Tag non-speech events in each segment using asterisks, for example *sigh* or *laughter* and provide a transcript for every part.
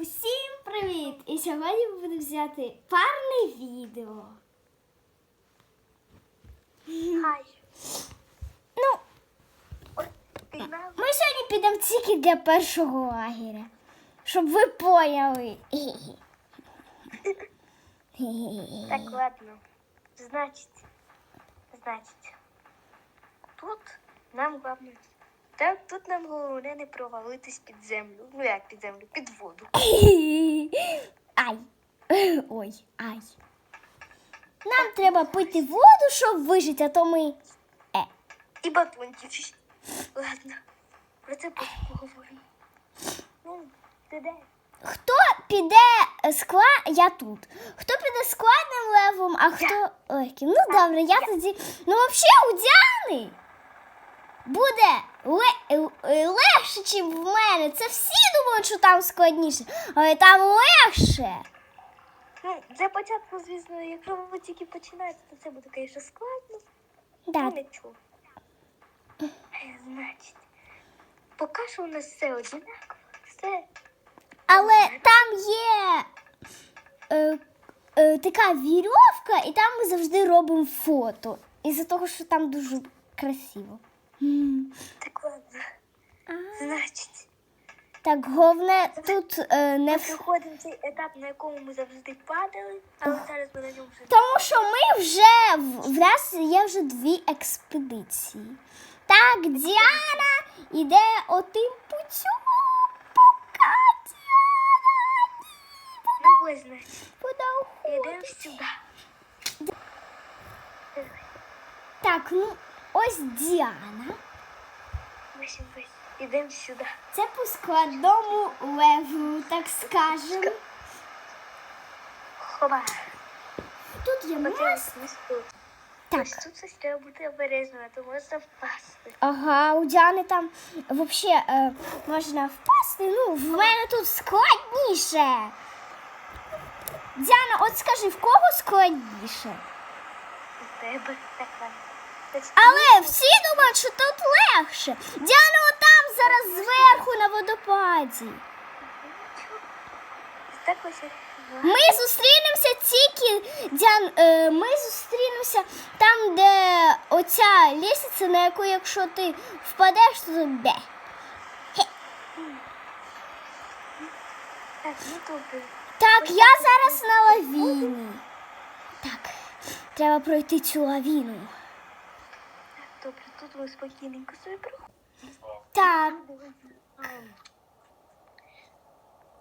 Усім привіт! І сьогодні ми будемо взяти парне відео. Хай. Ну, ми сьогодні підемо тільки для першого лагеря. Щоб ви поняли. Так, ладно. Значить, значить, тут нам головне. Так, тут нам головне не провалитись під землю. Ну як під землю, під воду. *laughs* Ай. Ой, ай. Нам треба пити воду, щоб вижити, а то ми. Е. І батончик. Ладно, про це потім поговоримо. Ну, ти де? Хто піде скла, я тут. Хто піде складним левом, а хто легким. Ну добре, я тоді. Ну взагалі у Діани буде легше, ніж в мене. Це всі думають, що там складніше, але там легше. Ну, для початку, звісно, якщо ви тільки починаєте, то це буде, звісно, складно. Да. Ну, нічого. Е, Значить, поки що у нас все одинаково, все Але там є е, е, така вірьовка, і там ми завжди робимо фото. Із-за того, що там дуже красиво. Так. Значить, Так, головне тут е, не ми в... проходимо цей етап, на якому ми завжди падали, але зараз ми на ньому вже Тому що ми вже в, в нас є вже дві експедиції. Так, Діана йде отим путем, пока Діана ну ось, значить, йдемо сюди. Так, ну ось Діана. Ось, ось, йдемо сюди. Це по складному леву, так скажемо. Хоба. Тут є мост. Так. Ось тут ось треба бути обережним, а то можна впасти. Ага, у Діани там взагалі е, можна впасти. Ну, в мене тут складніше. Діана, от скажи, в кого складніше? У тебе так Але всі думають, що тут легше. Діана отам зараз зверху на водопаді. Ми зустрінемося тільки, е, ми зустрінемося там, де оця лісниця, на яку, якщо ти впадеш, то ну. Так, я зараз на лавіні. Так, треба пройти цю лавіну. Добре, тут ми спокійненько собі проходимо. Так,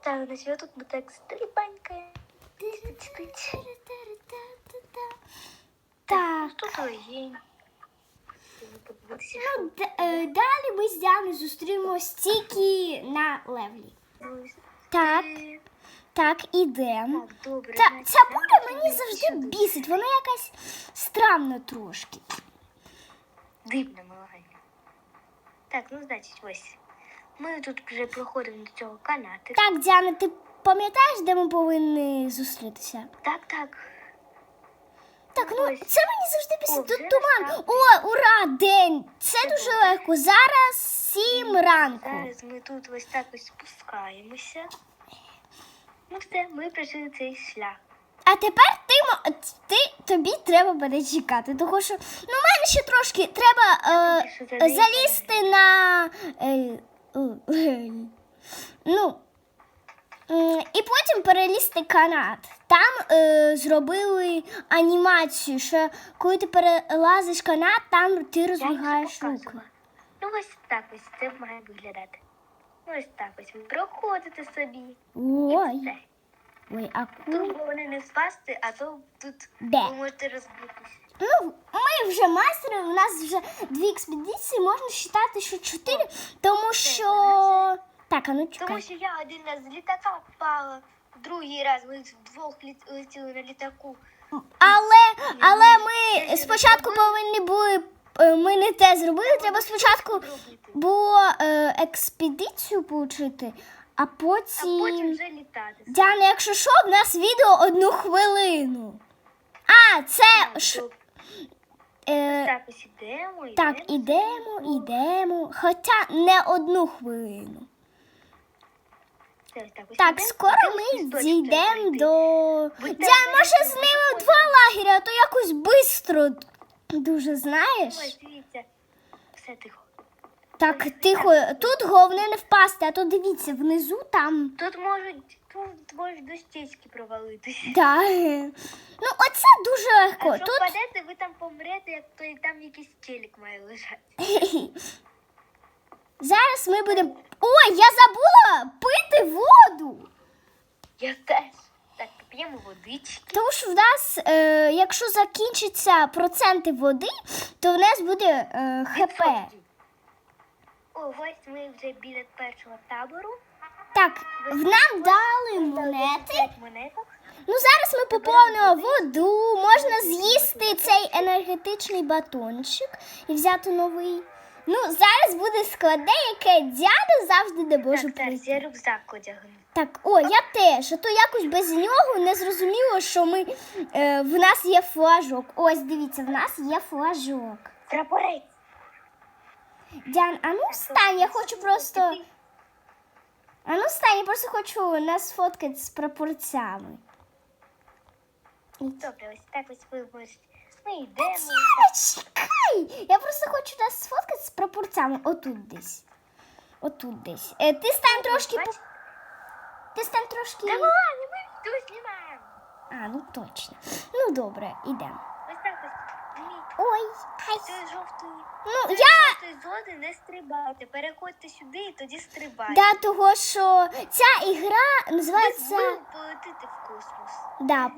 Так, значить, я тут ми так стрибанькаємо. так. Легень. Ну, д- е, далі ми з Діаною зустрінемось тільки на левлі. Так, так, ідемо. Так, добре. Та, ця буря мені завжди бісить, вона якась странна трошки. Дивна маленька. Так, ну значить, ось. Ми тут вже проходимо до цього канату. Так, Діана, ти пам'ятаєш, де ми повинні зустрітися? Так, так. Так, ну Ось. це мені завжди О, після вже тут туман. настав О, ура, день! Це дуже легко. Зараз сім ранку. Зараз ми тут ось так ось спускаємося. Ну все, ми пройшли цей шлях. А тепер ти, ти тобі треба буде чекати, тому що ну, в мене ще трошки треба е, залізти. на. Е, е, ну. м, І потім перелізти канат. Там е, зробили анімацію, що коли ти перелазиш канат, там ти їх руки. Ну ось так ось це має виглядати. Ну ось так ось проходите собі. І Ой, все. Ой, а Тут головне не впасти, а то тут Де? ви можете розбитися. Ну, ми вже майстри, у нас вже дві експедиції, можна вважати, що чотири, тому що. Так, а ну Тому що я один раз з літака впала, другий раз ми вдвох літ- летіли на літаку. Але, але ми спочатку повинні були. е, Ми не те зробили, треба спочатку було е, експедицію получити, а А потім потім. вже літати. Діана, якщо що, в нас відео одну хвилину. А, це. Тобто, Е, Так, ось ідемо, ідемо. Так, ідемо, ідемо. Хоча не одну хвилину. Так, ось Так, скоро ми ось дійдемо пройти. до. Будь Діан, може з ми ними два лагеря, а то якось бистро дуже знаєш. Ось, дивіться. Все тихо. Так, тихо, тут головне не впасти, а то дивіться, внизу там. Тут можуть, тут можуть до стічки провалитися. Да. Ну, оце дуже А легко. якщо Тут впадете, ви там помрете, як той там якийсь челік має лежати. *laughs* зараз ми будемо. Ой, я забула пити воду. Я теж. Так, п'ємо водички. Тому що в нас, е, якщо закінчаться проценти води, то в нас буде е, ХП. Ось ми вже біля першого табору. Так, в нам дали монети. Монеток. Ну, зараз ми поповнимо воду, можна з'їсти цей енергетичний батончик і взяти новий. Ну, зараз буде складне, яке дядя завжди не може Так, пройти. я рюкзак одягну. Так, о, я теж. А то якось без нього не зрозуміло, що ми е, в нас є флажок. Ось дивіться, в нас є флажок. Прапорець. Діан, а ну встань, я хочу просто. А ну встань, я просто хочу нас сфоткати з прапорцями. Добре, ось так ось ви можете. Ми йдемо. Діана, чекай! Я просто хочу нас сфоткати з прапорцями. Отут десь. Отут десь. Е, ти стань трошки. по-? Ти стань трошки. Та ладно, ми тут знімаємо. А, ну точно. Ну добре, ідемо. Ось так ось. Ні, Ой, ай. Той жовтий. Ну, я. жовтої зони не стрибайте. Переходьте сюди і тоді стрибайте. Да, того, що ця ігра Ви називається. полетите в космос. Да.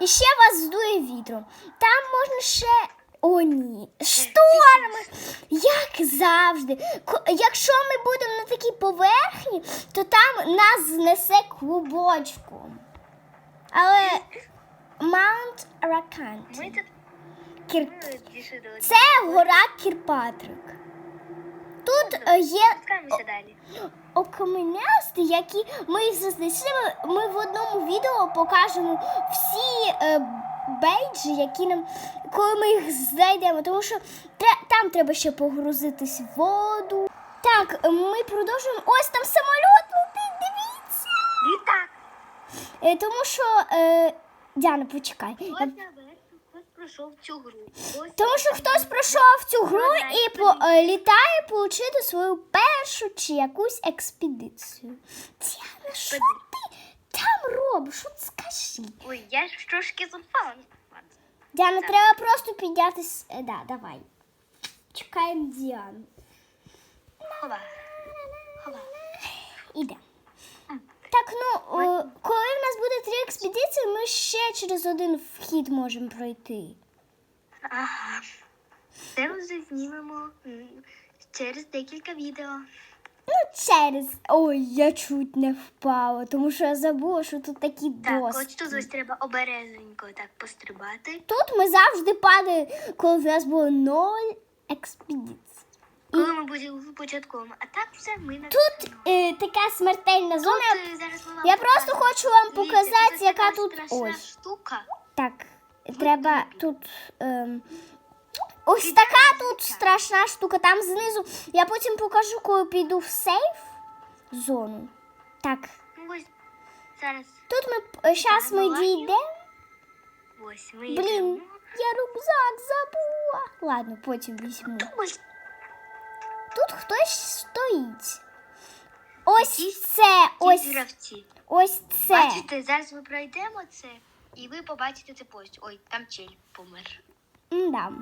І ще вас здує вітром. Там можна ще. О, ні. Шторм! Як завжди. Якщо ми будемо на такій поверхні, то там нас знесе клубочком. Але Маунт Ракант. Ми тут Кір... Це гора Кірпатрик. Тут е, є окаменясти, які ми їх. Ми в одному відео покажемо всі е, бейджі, які нам, коли ми їх знайдемо, тому що там треба ще погрузитись в воду. Так, ми продовжуємо. Ось там самоліт летить, дивіться. Літак. Е, тому що. Е, Діана, почекай. Хтось пройшов цю гру. Ось Тому що хтось пройшов цю гру і по, е, літає отримати свою першу чи якусь експедицію. Діана, що ти там робиш? Що ти скажи? Ой, я ж трошки запала. Діана, треба просто піднятися. Е, Да, давай. Чекаємо Діану. Хова. Хова. Іде. Так, ну, е, коли в нас буде три експедиції, ми ще через один вхід можемо пройти. Ага. Це ми вже знімемо м, через декілька відео. Ну, через. Ой, я чуть не впала, тому що я забула, що тут такі Так, доски. ось тут ось треба обережненько так пострибати. Тут ми завжди падали, коли в нас було ноль експедицій. Коли ми будемо в початковому. А так все ми на Тут е, така смертельна зона. Тут, е, зараз ми вам Я просто покажемо. хочу вам Дивіться, показати, ось яка тут страшна ось. штука. Так, треба тут. Ем, ось така тут страшна штука. Там знизу. Я потім покажу, коли піду в сейф зону. Так, Ну, Ось зараз. тут ми зараз ми Ладно. дійдемо. Ось ми Блін, йдемо. я рюкзак забула. Ладно, потім візьму. Ось Тут хтось стоїть. Ось це, ось, ці гравці. ось це. Бачите, зараз ми пройдемо це, і ви побачите це пост. Ой, там чель помер. Да.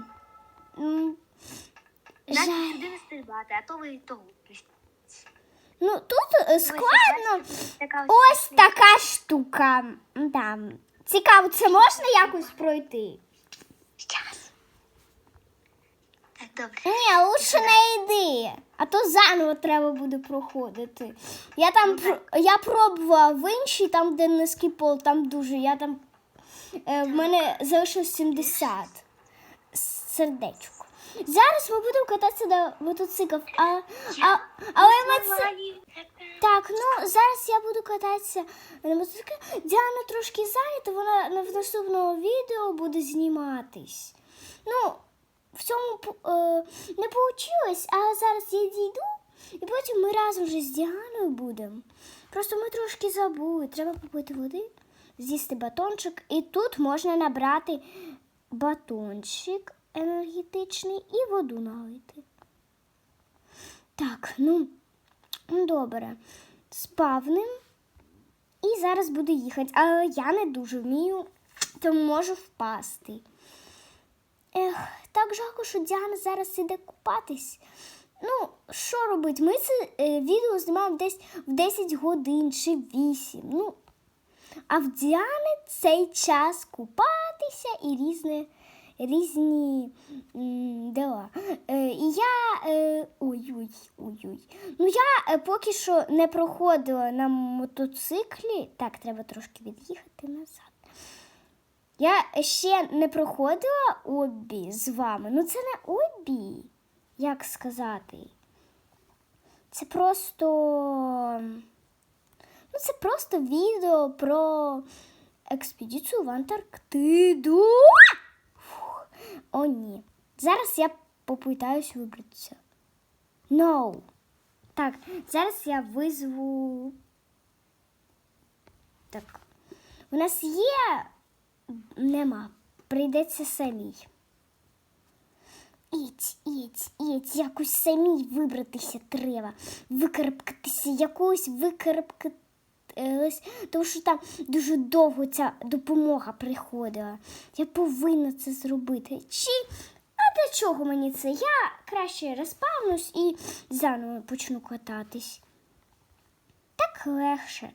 Нас сюди не стрибати, а то ви того. Ну тут е, складно. Така Ось така штука. Да. Цікаво, це можна якось пройти? Щас. Так, добре. Ні, лучше не йди. А то заново треба буде проходити. Я там про- я пробувала в іншій, там, де низький пол, там дуже. Я там е, в мене залишилось 70 сердечко. Зараз ми будемо кататися на мотоциклах. А, а, але ми це. Так, ну зараз я буду кататися на мотоциклі. Діана трошки зайнята, вона в наступному відео буде зніматись. Ну, в цьому е, не вийшло, але зараз я дійду, і потім ми разом вже з Діаною будемо Просто ми трошки забули. Треба попити води, з'їсти батончик, і тут можна набрати батончик енергетичний і воду налити. Так, ну, ну, добре. Спавним. І зараз буду їхати. Але я не дуже вмію, тому можу впасти. Ех, так жалко, що Діана зараз іде купатись. Ну, що робити? Ми це е, відео знімаємо десь в 10 годин чи 8. Ну, а в Діани цей час купатися і різне, різні м, дела. Е, і я. Е, ой-ой, ой-ой. Ну, я е, поки що не проходила на мотоциклі. Так, треба трошки від'їхати назад. Я ще не проходила обі з вами. Ну, це не обі, як сказати. Це просто. Ну, це просто відео про експедицію в Антарктиду. Фух. О, ні. Зараз я попитаюсь вибратися. No. Так, зараз я визву. Так. У нас є. Нема. Прийдеться самій. Іть, іть, іть, якось самій вибратися треба. Викарабкатися, якось викарабкатись, тому що там дуже довго ця допомога приходила. Я повинна це зробити. Чи а для чого мені це? Я краще розпавнусь і заново почну кататись. Так легше.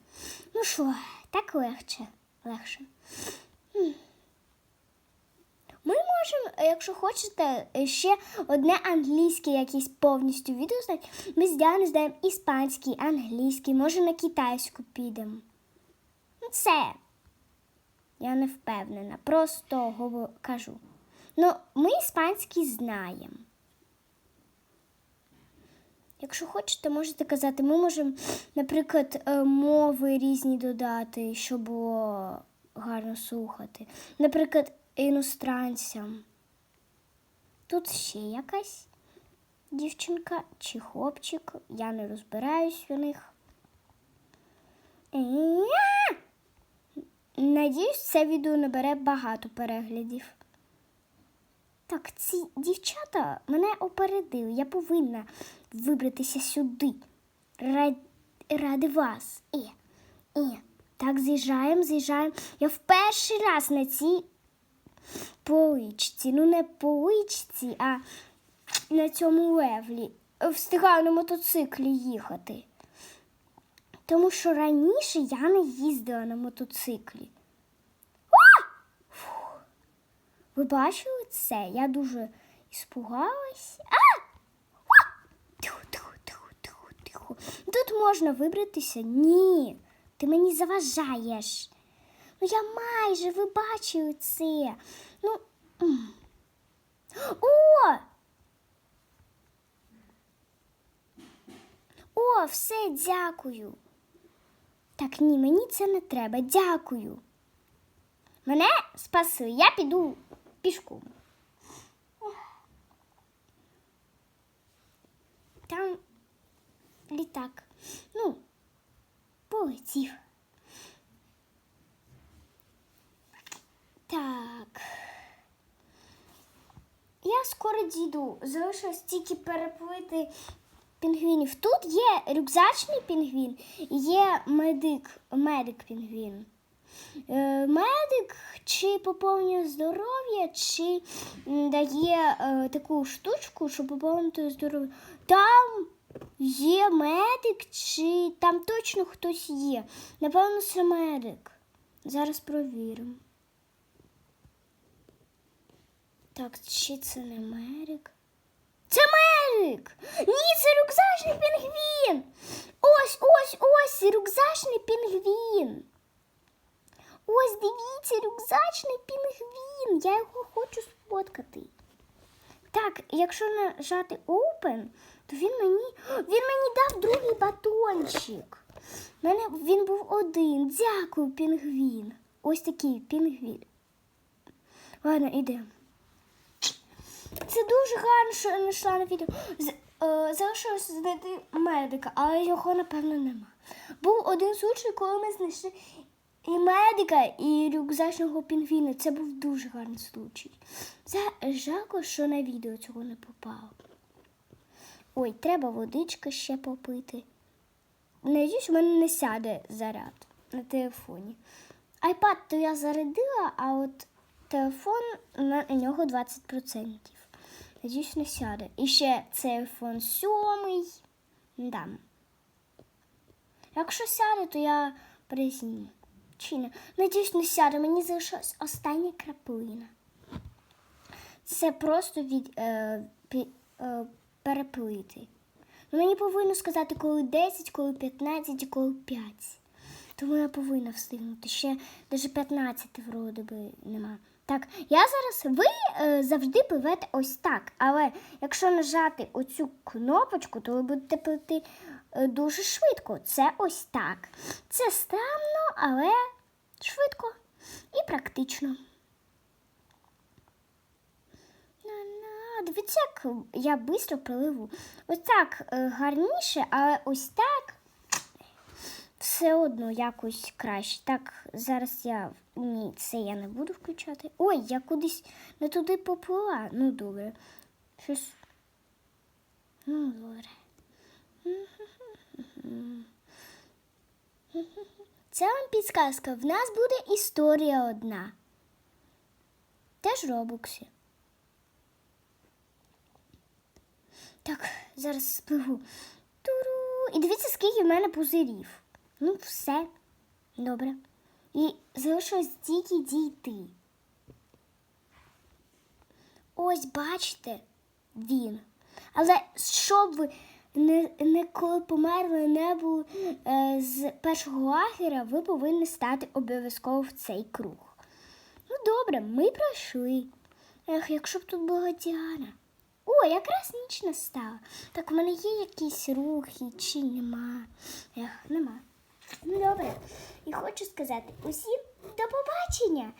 Ну що, так легше. Легше. Ми можемо, якщо хочете, ще одне англійське якесь повністю відео знати. Ми з Діаною знаємо іспанський, англійський, може на китайську підемо. Ну, це я не впевнена, просто кажу. Ну, ми іспанський знаємо. Якщо хочете, можете казати, ми можемо, наприклад, е, мови різні додати, щоб було гарно слухати. Наприклад, іностранцям. Тут ще якась дівчинка чи хлопчик, я не розбираюсь у них. Надіюсь, це відео набере багато переглядів. Так, ці дівчата мене опередили. Я повинна вибратися сюди. Ради, вас. І, і. Так, з'їжджаємо, з'їжджаємо. Я в перший раз на цій поличці. Ну, не поличці, а на цьому левлі. Встигаю на мотоциклі їхати. Тому що раніше я не їздила на мотоциклі. А! Фух. Ви бачили це? Я дуже іспугалась. А! Тихо, тихо, тихо, тихо, тихо. Тут можна вибратися? Ні. Ти мені заважаєш. Ну я майже ви бачили це. Ну. О! О, все, дякую. Так, ні, мені це не треба. Дякую. Мене спасли, я піду пішком. Там літак. Ну, полетів. Так. Я скоро дійду. Залишилось тільки переплити пінгвінів. Тут є рюкзачний пінгвін, і є медик, медик пінгвін. Е, медик чи поповнює здоров'я, чи дає е, таку штучку, щоб поповнити здоров'я. Там є медик, чи там точно хтось є. Напевно, це медик. Зараз провіримо. Так, чи це не Мерик? Це Мерик! Ні, це рюкзачний пінгвін! Ось, ось, ось рюкзачний пінгвін. Ось дивіться, рюкзачний пінгвін. Я його хочу сфоткати. Так, якщо нажати Open, то він мені. Він мені дав другий батончик. У мене він був один. Дякую, пінгвін. Ось такий пінгвін. Ладно, йдемо. Це дуже гарно, що я знайшла на відео. Е, Залишилося знайти медика, але його, напевно, нема. Був один случай, коли ми знайшли і медика, і рюкзачного пінгвіна. Це був дуже гарний случай. Це жалко, що на відео цього не попало. Ой, треба водички ще попити. Надіюсь, у мене не сяде заряд на телефоні. Айпад то я зарядила, а от телефон на нього 20%. Надіюсь, не сяде. І ще iPhone 7. Да. Якщо сяде, то я призніму. Чи не? Надіюсь, не сяде. Мені залишилась остання краплина. Це просто від е, пі, е, переплити. Ну, Мені повинно сказати, коли 10, коли 15 коли 5. Тому я повинна встигнути. Ще навіть 15 вроде би нема. Так, я зараз, ви е, завжди пливете ось так. Але якщо нажати оцю кнопочку, то ви будете плити е, дуже швидко. Це ось так. Це странно, але швидко і практично. Дивіться, як я швидко приливу. Ось так е, гарніше, але ось так все одно якось краще. Так, зараз я. Ні, це я не буду включати. Ой, я кудись не туди поплила. Ну, добре. Щось. Ну, добре. Це вам підсказка. В нас буде історія одна. Теж робоксі. Так, зараз спливу. Туру. І дивіться, скільки в мене пузирів. Ну, все. Добре. І залишилось тільки дійти. Ось бачите, він. Але щоб ви не, не коли померли, не були е, з першого лагеря, ви повинні стати обов'язково в цей круг. Ну, добре, ми пройшли. Ех, якщо б тут була Діана. О, якраз ніч настала. Так, у мене є якісь рухи чи нема? Ех, нема. Ну, добре. І хочу сказати усім до побачення.